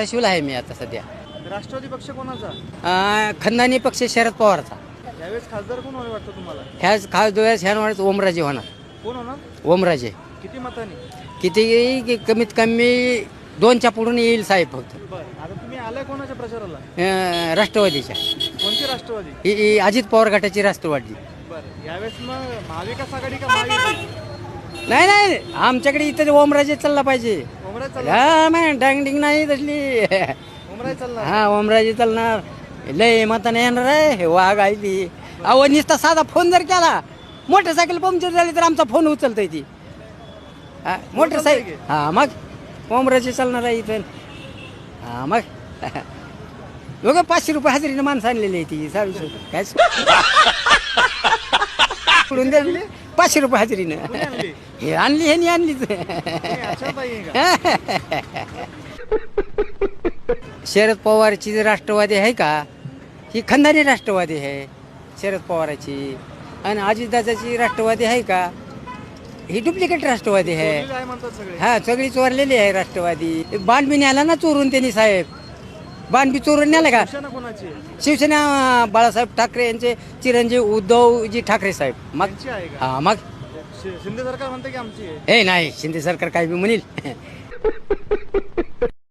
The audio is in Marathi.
धाराशिवला आहे मी आता सध्या. राष्ट्रवादी पक्ष कोणाचा? अं, खंदानी पक्ष शरद पवारचा. यावेळेस खासदार कोण वाटतं तुम्हाला? ह्याच खास डोळ्यास ह्या वाटत ओमराजे होणार. कोण होणार? ओमराजे. किती मतांनी? किती की कमीत कमी दोनच्या पुढून येईल साहेब फक्त. बरं. आता तुम्ही आलाय कोणाच्या प्रचाराला? अं, राष्ट्रवादीच्या. कोणती राष्ट्रवादी? ही ही अजित पवार गटाची राष्ट्रवादी. बरं. यावेळेस मग महाविकास आघाडी का नाही नाही. आमच्याकडे इथं ओमराजे चालला पाहिजे. हा मॅ डांग डिंग नाही तसली. हा ओमराजे चालणार. लय मताने येणार आहे हे वाघ आहे ती. अहो नुसता साधा फोन जर केला मोटरसायकल पंक्चर झाली तर आमचा फोन उचलतोय ती. हा, मोटरसायकल हा मग? ओमराजे चालणार आहे इथं. हा मग? लोक पाचशे रुपये हजेरीने माणसं आणलेली आहे ती साडूशे काय सोडून द्या. पाचशे रुपये हजेरीनं? हे आणली हे नाही आणलीच. शरद पवारची जी राष्ट्रवादी आहे का ही खंदानी राष्ट्रवादी आहे शरद पवाराची. आणि अजितदादाची राष्ट्रवादी आहे का ही डुप्लिकेट राष्ट्रवादी आहे. हा सगळी चोरलेली आहे राष्ट्रवादी. बाणबी न्याला ना चोरून त्यांनी साहेब. बाणबी चोरून नेलं का? शिवसेना कोणाची? आहे? शिवसेना बाळासाहेब ठाकरे यांचे चिरंजीव उद्धवजी ठाकरे साहेब. मग त्यांची आहे का? हा मग? शि- शिंदे सरकार म्हणते की आमची आहे. हे नाही शिंदे सरकार काय बी म्हणील.